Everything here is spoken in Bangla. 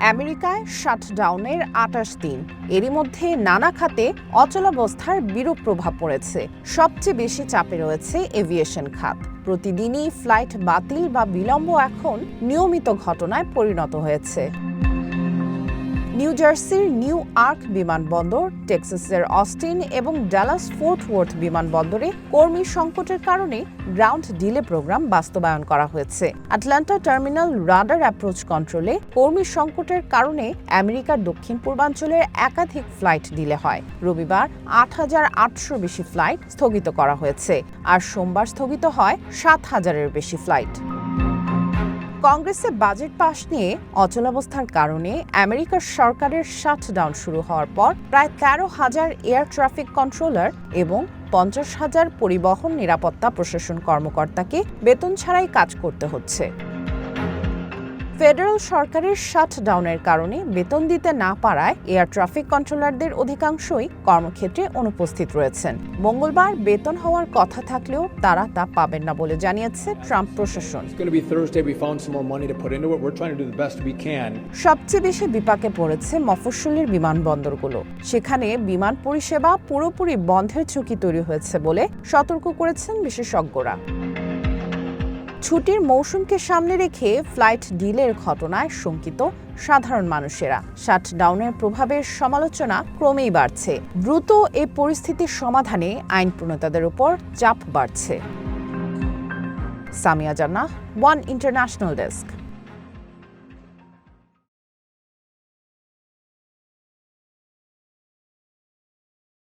আমেরিকায় শাটডাউনের আটাশ দিন। এরই মধ্যে নানা খাতে অচলাবস্থার বিরূপ প্রভাব পড়েছে। সবচেয়ে বেশি চাপে রয়েছে এভিয়েশন খাত। প্রতিদিনই ফ্লাইট বাতিল বা বিলম্ব এখন নিয়মিত ঘটনায় পরিণত হয়েছে। নিউ জার্সির নিউ আর্ক বিমানবন্দর, টেক্সাসের অস্টিন এবং ডালাস ফোর্ট ওয়ার্থ বিমানবন্দরে কর্মী সংকটের কারণে গ্রাউন্ড ডিলে প্রোগ্রাম বাস্তবায়ন করা হয়েছে। আটলান্টা টার্মিনাল রাডার অ্যাপ্রোচ কন্ট্রোলে কর্মী সংকটের কারণে আমেরিকার দক্ষিণ পূর্বাঞ্চলের একাধিক ফ্লাইট ডিলে হয়। রবিবার আট হাজার আটশো বেশি ফ্লাইট স্থগিত করা হয়েছে, আর সোমবার স্থগিত হয় সাত হাজারের বেশি ফ্লাইট। কংগ্রেসে বাজেট পাশ নিয়ে অচলাবস্থার কারণে আমেরিকার সরকারের শাটডাউন শুরু হওয়ার পর প্রায় তেরো হাজার এয়ার ট্রাফিক কন্ট্রোলার এবং পঞ্চাশ হাজার পরিবহন নিরাপত্তা প্রশাসন কর্মকর্তাকে বেতন ছাড়াই কাজ করতে হচ্ছে। ফেডারেল সরকারের শাটডাউনের কারণে বেতন দিতে না পারায় এয়ার ট্রাফিক কন্ট্রোলারদের অধিকাংশই কর্মক্ষেত্রে অনুপস্থিত রয়েছেন। মঙ্গলবার বেতন হওয়ার কথা থাকলেও তারা তা পাবেন না বলে জানিয়েছে ট্রাম্প প্রশাসন. সবচেয়ে বেশি বিপাকে পড়েছে মফস্বলের বিমানবন্দরগুলো। সেখানে বিমান পরিষেবা পুরোপুরি বন্ধের ঝুঁকি তৈরি হয়েছে বলে সতর্ক করেছেন বিশেষজ্ঞরা। ছুটির মৌসুমকে সামনে রেখে ফ্লাইট ডিলের ঘটনায় শঙ্কিত সাধারণ মানুষেরা। শাটডাউনের প্রভাবের সমালোচনা ক্রমেই বাড়ছে। দ্রুত এ পরিস্থিতির সমাধানে আইন প্রণেতাদের উপর চাপ বাড়ছে। সামিয়া জান্নাহ, ওয়ান ইন্টারন্যাশনাল ডেস্ক।